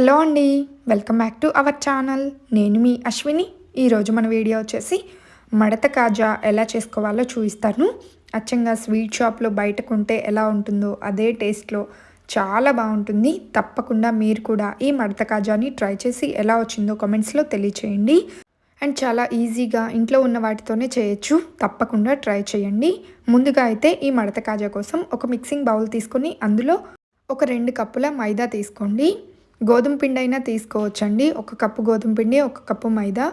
Hello అండి welcome back to our channel. నేను మీ అశ్విని. ఈరోజు మన వీడియో వచ్చేసి మడత కాజా ఎలా చేసుకోవాలో చూపిస్తాను. అచ్చంగా స్వీట్ షాప్లో బయటకు ఉంటే ఎలా ఉంటుందో అదే టేస్ట్లో చాలా బాగుంటుంది. తప్పకుండా మీరు కూడా ఈ మడత కాజాని ట్రై చేసి ఎలా వచ్చిందో కామెంట్స్లో తెలియచేయండి. అండ్ చాలా ఈజీగా ఇంట్లో ఉన్న వాటితోనే చేయొచ్చు. తప్పకుండా ట్రై చేయండి. ముందుగా అయితే ఈ మడత కాజా కోసం ఒక మిక్సింగ్ బౌల్ తీసుకొని అందులో ఒక రెండు కప్పుల మైదా తీసుకోండి. గోధుమ పిండి అయినా తీసుకోవచ్చండి. ఒక కప్పు గోధుమ పిండి ఒక కప్పు మైదా.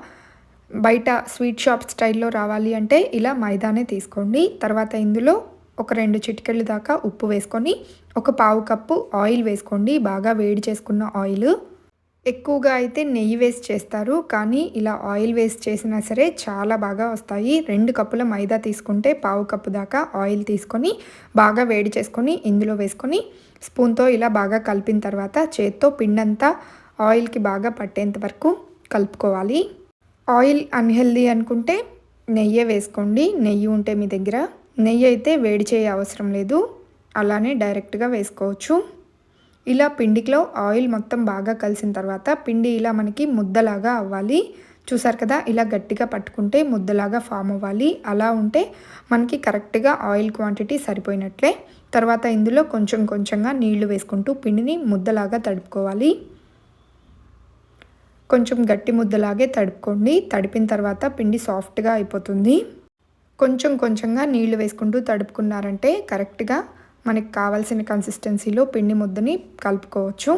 బయట స్వీట్ షాప్ స్టైల్లో రావాలి అంటే ఇలా మైదానే తీసుకోండి. తర్వాత ఇందులో ఒక రెండు చిటికెళ్ళు దాకా ఉప్పు వేసుకొని ఒక పావు కప్పు ఆయిల్ వేసుకోండి. బాగా వేడి చేసుకున్న ఆయిల్. ఎక్కువగా అయితే నెయ్యి వేస్ట్ చేస్తారు. కానీ ఇలా ఆయిల్ వేస్ట్ చేసినా సరే చాలా బాగా వస్తాయి. రెండు కప్పుల మైదా తీసుకుంటే పావు కప్పు దాకా ఆయిల్ తీసుకొని బాగా వేడి చేసుకొని ఇందులో వేసుకొని స్పూన్తో ఇలా బాగా కలిపిన తర్వాత చేత్తో పిండంతా ఆయిల్కి బాగా పట్టేంత వరకు కలుపుకోవాలి. ఆయిల్ అన్హెల్దీ అనుకుంటే నెయ్యి వేసుకోండి. నెయ్యి ఉంటే మీ దగ్గర. నెయ్యి అయితే వేడి చేయ అవసరం లేదు. అలానే డైరెక్ట్గా వేసుకోవచ్చు. ఇలా పిండిలో ఆయిల్ మొత్తం బాగా కలిసిన తర్వాత పిండి ఇలా మనకి ముద్దలాగా అవ్వాలి. చూసారు కదా? ఇలా గట్టిగా పట్టుకుంటే ముద్దలాగా ఫామ్ అవ్వాలి. అలా ఉంటే మనకి కరెక్ట్గా ఆయిల్ క్వాంటిటీ సరిపోయినట్లే. తర్వాత ఇందులో కొంచెం కొంచెంగా నీళ్ళు వేసుకుంటూ పిండిని ముద్దలాగా తడుపుకోవాలి. కొంచెం గట్టి ముద్దలాగే తడుపుకోండి. తడిపిన తర్వాత పిండి సాఫ్ట్గా అయిపోతుంది. కొంచెం కొంచెంగా నీళ్ళు వేసుకుంటూ తడుపుకున్నారంటే కరెక్ట్గా మనకి కావాల్సిన కన్సిస్టెన్సీలో పిండి ముద్దని కలుపుకోవచ్చు.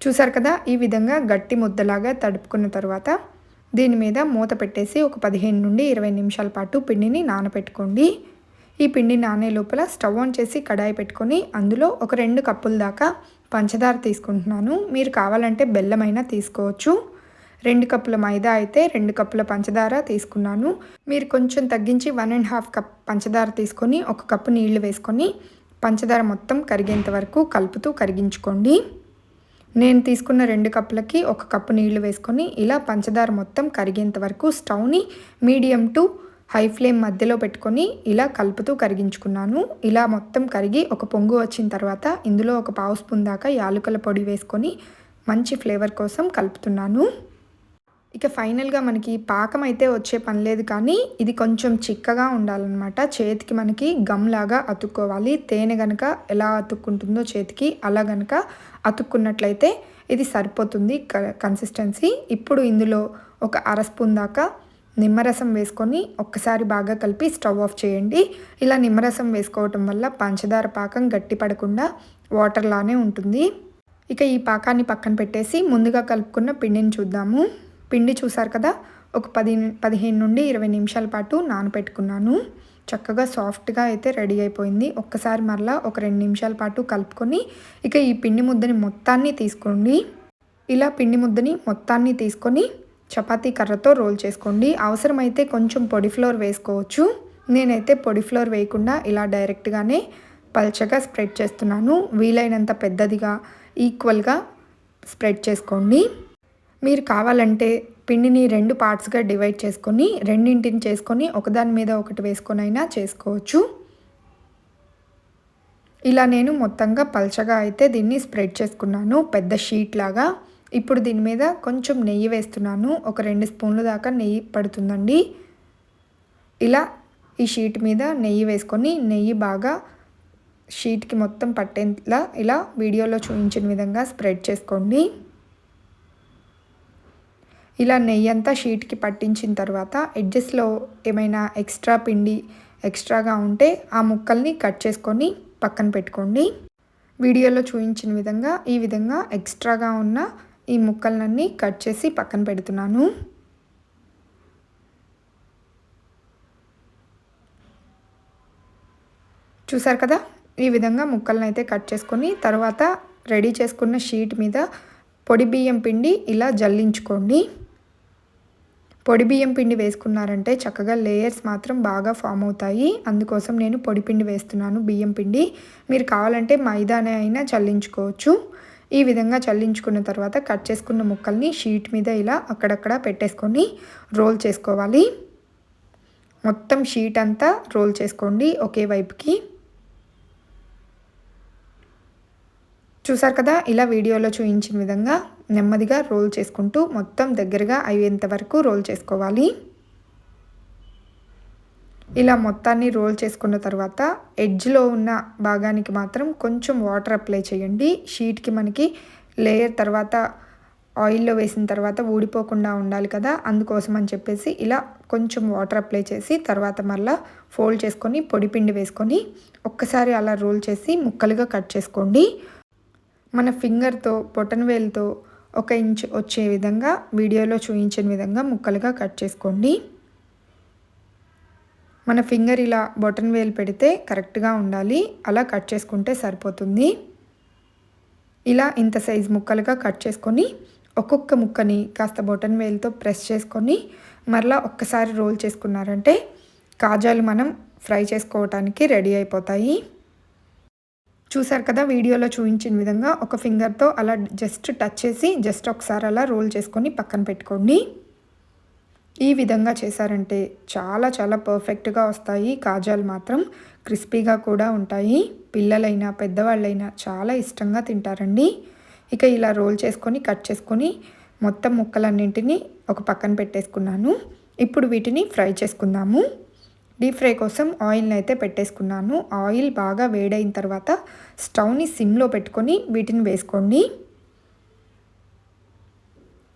చూసారు కదా ఈ విధంగా గట్టి ముద్దలాగా తడుపుకున్న తర్వాత దీని మీద మూత పెట్టేసి ఒక పదిహేను నుండి ఇరవై నిమిషాల పాటు పిండిని నానబెట్టుకోండి ఈ పిండి నానే లోపల స్టవ్ ఆన్ చేసి కడాయి పెట్టుకొని అందులో ఒక రెండు కప్పుల దాకా పంచదార తీసుకుంటున్నాను. మీరు కావాలంటే బెల్లమైనా తీసుకోవచ్చు. రెండు కప్పుల మైదా అయితే రెండు కప్పుల పంచదార తీసుకున్నాను. మీరు కొంచెం తగ్గించి వన్ అండ్ హాఫ్ కప్ పంచదార తీసుకొని ఒక కప్పు నీళ్ళు వేసుకొని పంచదార మొత్తం కరిగేంత వరకు కలుపుతూ కరిగించుకోండి. నేను తీసుకున్న రెండు కప్పులకి ఒక కప్పు నీళ్ళు వేసుకొని ఇలా పంచదార మొత్తం కరిగేంత వరకు స్టవ్ని మీడియం టు హై ఫ్లేమ్ మధ్యలో పెట్టుకొని ఇలా కలుపుతూ కరిగించుకున్నాను. ఇలా మొత్తం కరిగి ఒక పొంగు వచ్చిన తర్వాత ఇందులో ఒక పావు స్పూన్ దాకా యాలకుల పొడి వేసుకొని మంచి ఫ్లేవర్ కోసం కలుపుతున్నాను. ఇక ఫైనల్గా మనకి పాకం అయితే వచ్చే పని లేదు కానీ ఇది కొంచెం చిక్కగా ఉండాలన్నమాట. చేతికి మనకి గమ్లాగా అతుక్కోవాలి. తేనె గనక ఎలా అతుక్కుంటుందో చేతికి అలా గనక అతుక్కున్నట్లయితే ఇది సరిపోతుంది కన్సిస్టెన్సీ ఇప్పుడు ఇందులో ఒక అర స్పూన్ దాకా నిమ్మరసం వేసుకొని ఒక్కసారి బాగా కలిపి స్టవ్ ఆఫ్ చేయండి. ఇలా నిమ్మరసం వేసుకోవటం వల్ల పంచదార పాకం గట్టి పడకుండా వాటర్లానే ఉంటుంది. ఇక ఈ పాకాన్ని పక్కన పెట్టేసి ముందుగా కలుపుకున్న పిండిని చూద్దాము. పిండి చూసారు కదా? ఒక పది పదిహేను నుండి ఇరవై నిమిషాల పాటు నానపెట్టుకున్నాను. చక్కగా సాఫ్ట్గా అయితే రెడీ అయిపోయింది. ఒక్కసారి మరలా ఒక రెండు నిమిషాల పాటు కలుపుకొని ఇక ఈ పిండి ముద్దని మొత్తాన్ని తీసుకోండి. ఇలా పిండి ముద్దని మొత్తాన్ని తీసుకొని చపాతీ కర్రతో రోల్ చేసుకోండి. అవసరమైతే కొంచెం పొడి ఫ్లోర్ వేసుకోవచ్చు. నేనైతే పొడి ఫ్లోర్ వేయకుండా ఇలా డైరెక్ట్గానే పల్చగా స్ప్రెడ్ చేస్తున్నాను. వీలైనంత పెద్దదిగా ఈక్వల్గా స్ప్రెడ్ చేసుకోండి. మీరు కావాలంటే పిండిని రెండు పార్ట్స్గా డివైడ్ చేసుకొని రెండింటిని చేసుకొని ఒకదాని మీద ఒకటి వేసుకొని అయినా చేసుకోవచ్చు. ఇలా నేను మొత్తంగా పల్చగా అయితే దీన్ని స్ప్రెడ్ చేసుకున్నాను పెద్ద షీట్ లాగా. ఇప్పుడు దీని మీద కొంచెం నెయ్యి వేస్తున్నాను ఒక రెండు స్పూన్ల దాకా నెయ్యి పడుతుందండి. ఇలా ఈ షీట్ మీద నెయ్యి వేసుకొని నెయ్యి బాగా షీట్కి మొత్తం పట్టేలా ఇలా వీడియోలో చూపించిన విధంగా స్ప్రెడ్ చేసుకోండి. ఇలా నెయ్యి అంతా షీట్కి పట్టించిన తర్వాత ఎడ్జెస్లో ఏమైనా ఎక్స్ట్రా పిండి ఎక్స్ట్రాగా ఉంటే ఆ ముక్కల్ని కట్ చేసుకొని పక్కన పెట్టుకోండి. వీడియోలో చూపించిన విధంగా ఈ విధంగా ఎక్స్ట్రాగా ఉన్న ఈ ముక్కలన్నీ కట్ చేసి పక్కన పెడుతున్నాను. చూసారు కదా? ఈ విధంగా ముక్కలను అయితే కట్ చేసుకొని తర్వాత రెడీ చేసుకున్న షీట్ మీద పొడి బియ్యం పిండి ఇలా జల్లించుకోండి. పొడి బియ్యం పిండి వేసుకున్నారంటే చక్కగా లేయర్స్ మాత్రం బాగా ఫామ్ అవుతాయి. అందుకోసం నేను పొడి పిండి వేస్తున్నాను బియ్యం పిండి. మీరు కావాలంటే మైదానే అయినా చల్లించుకోవచ్చు. ఈ విధంగా చల్లించుకున్న తర్వాత కట్ చేసుకున్న ముక్కల్ని షీట్ మీద ఇలా అక్కడక్కడ పెట్టేసుకొని రోల్ చేసుకోవాలి. మొత్తం షీట్ అంతా రోల్ చేసుకోండి ఒకే వైపుకి. చూసారు కదా ఇలా వీడియోలో చూపించిన విధంగా నెమ్మదిగా రోల్ చేసుకుంటూ మొత్తం దగ్గరగా అయ్యేంత వరకు రోల్ చేసుకోవాలి. ఇలా మొత్తాన్ని రోల్ చేసుకున్న తర్వాత ఎడ్జ్లో ఉన్న భాగానికి మాత్రం కొంచెం వాటర్ అప్లై చేయండి. షీట్కి మనకి లేయర్ తర్వాత ఆయిల్లో వేసిన తర్వాత ఊడిపోకుండా ఉండాలి కదా అందుకోసం అని చెప్పేసి ఇలా కొంచెం వాటర్ అప్లై చేసి తర్వాత మళ్ళీ ఫోల్డ్ చేసుకొని పొడి పిండి వేసుకొని ఒక్కసారి అలా రోల్ చేసి ముక్కలుగా కట్ చేసుకోండి. మన ఫింగర్తో బొటన్ వేలుతో ఒక ఇంచ్ వచ్చే విధంగా వీడియోలో చూపించిన విధంగా ముక్కలుగా కట్ చేసుకోండి. మన ఫింగర్ ఇలా బొటన్ వేలు పెడితే కరెక్ట్గా ఉండాలి. అలా కట్ చేసుకుంటే సరిపోతుంది. ఇలా ఇంత సైజ్ ముక్కలుగా కట్ చేసుకొని ఒక్కొక్క ముక్కని కాస్త బొటన్ వేలుతో ప్రెస్ చేసుకొని మరలా ఒక్కసారి రోల్ చేసుకున్నారంటే కాజాలు మనం ఫ్రై చేసుకోవటానికి రెడీ అయిపోతాయి. చూసారు కదా వీడియోలో చూపించిన విధంగా ఒక ఫింగర్తో అలా జస్ట్ టచ్ చేసి జస్ట్ ఒకసారి అలా రోల్ చేసుకొని పక్కన పెట్టుకోండి. ఈ విధంగా చేశారంటే చాలా చాలా పర్ఫెక్ట్గా వస్తాయి. కాజాలు మాత్రం క్రిస్పీగా కూడా ఉంటాయి. పిల్లలైనా పెద్దవాళ్ళైనా చాలా ఇష్టంగా తింటారండి. ఇక ఇలా రోల్ చేసుకొని కట్ చేసుకొని మొత్తం ముక్కలన్నింటినీ ఒక పక్కన పెట్టేసుకున్నాను. ఇప్పుడు వీటిని ఫ్రై చేసుకుందాము. డీప్ ఫ్రై కోసం ఆయిల్ని అయితే పెట్టేసుకున్నాను. ఆయిల్ బాగా వేడైన తర్వాత స్టవ్ని సిమ్లో పెట్టుకొని వీటిని వేసుకోండి.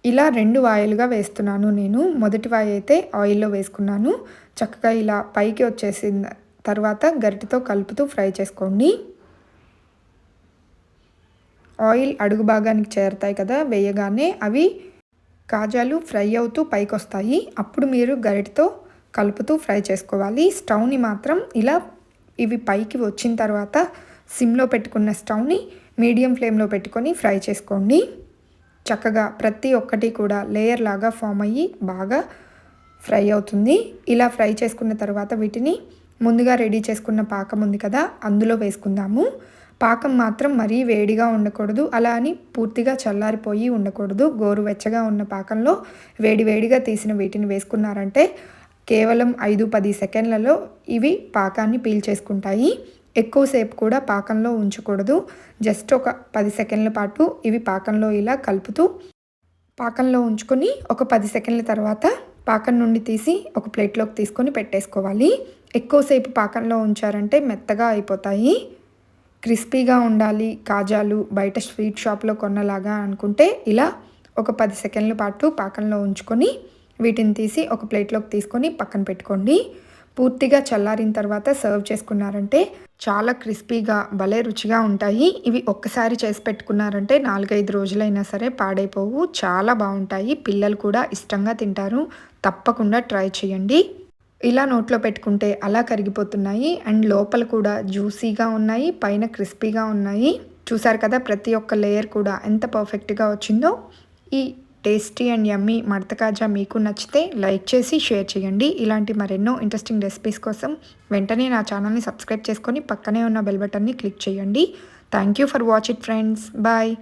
ఇలా రెండు వాయిలుగా వేస్తున్నాను నేను. మొదటి వాయి అయితే ఆయిల్లో వేసుకున్నాను. చక్కగా ఇలా పైకి వచ్చేసిన తర్వాత గరిటతో కలుపుతూ ఫ్రై చేసుకోండి. ఆయిల్ అడుగు భాగానికి చేరుతాయి కదా వేయగానే అవి కాజాలు ఫ్రై అవుతూ పైకి వస్తాయి అప్పుడు మీరు గరిటతో కలుపుతూ ఫ్రై చేసుకోవాలి. స్టవ్ని మాత్రం ఇలా ఇవి పైకి వచ్చిన తర్వాత సిమ్లో పెట్టుకున్న స్టవ్ని మీడియం ఫ్లేమ్లో పెట్టుకొని ఫ్రై చేసుకోండి. చక్కగా ప్రతి ఒక్కటి కూడా లేయర్ లాగా ఫామ్ అయ్యి బాగా ఫ్రై అవుతుంది. ఇలా ఫ్రై చేసుకున్న తర్వాత వీటిని ముందుగా రెడీ చేసుకున్న పాకం ఉంది కదా అందులో వేసుకుందాము. పాకం మాత్రం మరీ వేడిగా ఉండకూడదు. అలా అని పూర్తిగా చల్లారిపోయి ఉండకూడదు. గోరువెచ్చగా ఉన్న పాకంలో వేడి వేడిగా తీసిన వీటిని వేసుకున్నారంటే కేవలం ఐదు పది సెకండ్లలో ఇవి పాకాన్ని పీల్చేసుకుంటాయి ఎక్కువసేపు కూడా పాకంలో ఉంచకూడదు. జస్ట్ ఒక పది సెకండ్ల పాటు ఇవి పాకంలో ఇలా కలుపుతూ పాకంలో ఉంచుకొని ఒక పది సెకండ్ల తర్వాత పాకం నుండి తీసి ఒక ప్లేట్లోకి తీసుకొని పెట్టేసుకోవాలి. ఎక్కువసేపు పాకంలో ఉంచారంటే మెత్తగా అయిపోతాయి. క్రిస్పీగా ఉండాలి. కాజాలు బయట స్వీట్ షాప్లో కొన్నలాగా అనుకుంటే ఇలా ఒక పది సెకండ్ల పాటు పాకంలో ఉంచుకొని వీటిని తీసి ఒక ప్లేట్లోకి తీసుకొని పక్కన పెట్టుకోండి. పూర్తిగా చల్లారిన తర్వాత సర్వ్ చేసుకున్నారంటే చాలా క్రిస్పీగా భలే రుచిగా ఉంటాయి. ఇవి ఒక్కసారి చేసి పెట్టుకున్నారంటే నాలుగైదు రోజులైనా సరే పాడైపోవు. చాలా బాగుంటాయి. పిల్లలు కూడా ఇష్టంగా తింటారు. తప్పకుండా ట్రై చేయండి. ఇలా నోట్లో పెట్టుకుంటే అలా కరిగిపోతున్నాయి. అండ్ లోపల కూడా జ్యూసీగా ఉన్నాయి. పైన క్రిస్పీగా ఉన్నాయి. చూసారు కదా ప్రతి ఒక్క లేయర్ కూడా ఎంత పర్ఫెక్ట్గా వచ్చిందో. ఈ టేస్టీ అండ్ యమ్మీ మడత కాజా మీకు నచ్చితే లైక్ చేసి షేర్ చేయండి. ఇలాంటి మరెన్నో ఇంట్రెస్టింగ్ రెసిపీస్ కోసం వెంటనే నా ఛానల్ని సబ్స్క్రైబ్ చేసుకొని పక్కనే ఉన్న బెల్ బటన్ని క్లిక్ చేయండి. Thank you for watch it friends bye